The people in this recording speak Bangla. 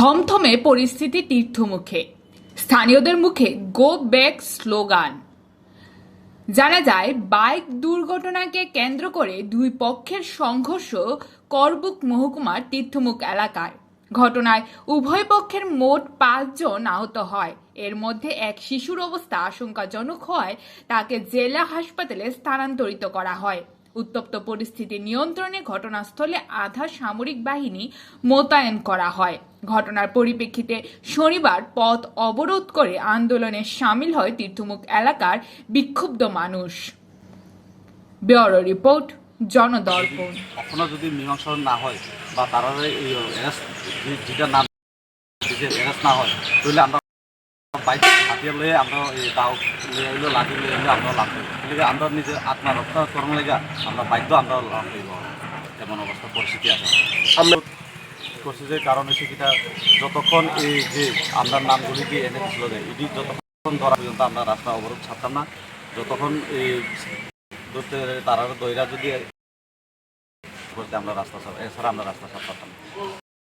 থমথমে পরিস্থিতি তীর্থমুখে। স্থানীয়দের মুখে গো ব্যাক স্লোগান। জানা যায়, বাইক দুর্ঘটনাকে কেন্দ্র করে দুই পক্ষের সংঘর্ষ করবুক মহকুমার তীর্থমুখ এলাকায় ঘটনায় উভয় পক্ষের মোট পাঁচজন আহত হয়। এর মধ্যে এক শিশুর অবস্থা আশঙ্কাজনক হয় তাকে জেলা হাসপাতালে স্থানান্তরিত করা হয়। উত্তপ্ত পরিস্থিতি নিয়ন্ত্রণে ঘটনাস্থলে আধা সামরিক বাহিনী মোতায়েন করা হয়। ঘটনার পরিপ্রেক্ষিতে শনিবার পথ অবরোধ করে আন্দোলনে সামিল হয় তীর্থমুখ এলাকার বিক্ষুব্ধ মানুষ। Bureau report, Janadarpan. যদি না হয় বা তারা যেটা না হয়, তাহলে বাইক হাতিয়ে আমরা এই দাও লয়ে হইল লাঠি আমরা লাভ এদিকে আমরা নিজের আত্মরক্ষা করার লেগে আমরা বাধ্য আমরা লাভ হইব এমন অবস্থা পরিস্থিতি আছে আমরা করছে যে কারণ যতক্ষণ এই যে আমরা নামগুলি দিয়ে এনে দিছিল যে এটি যতক্ষণ ধরা পর্যন্ত আমরা রাস্তা অবরোধ ছাড়তাম। না যতক্ষণ এই ধরতে তারা দইরা যদি আমরা রাস্তা ছাড় এছাড়া আমরা রাস্তা না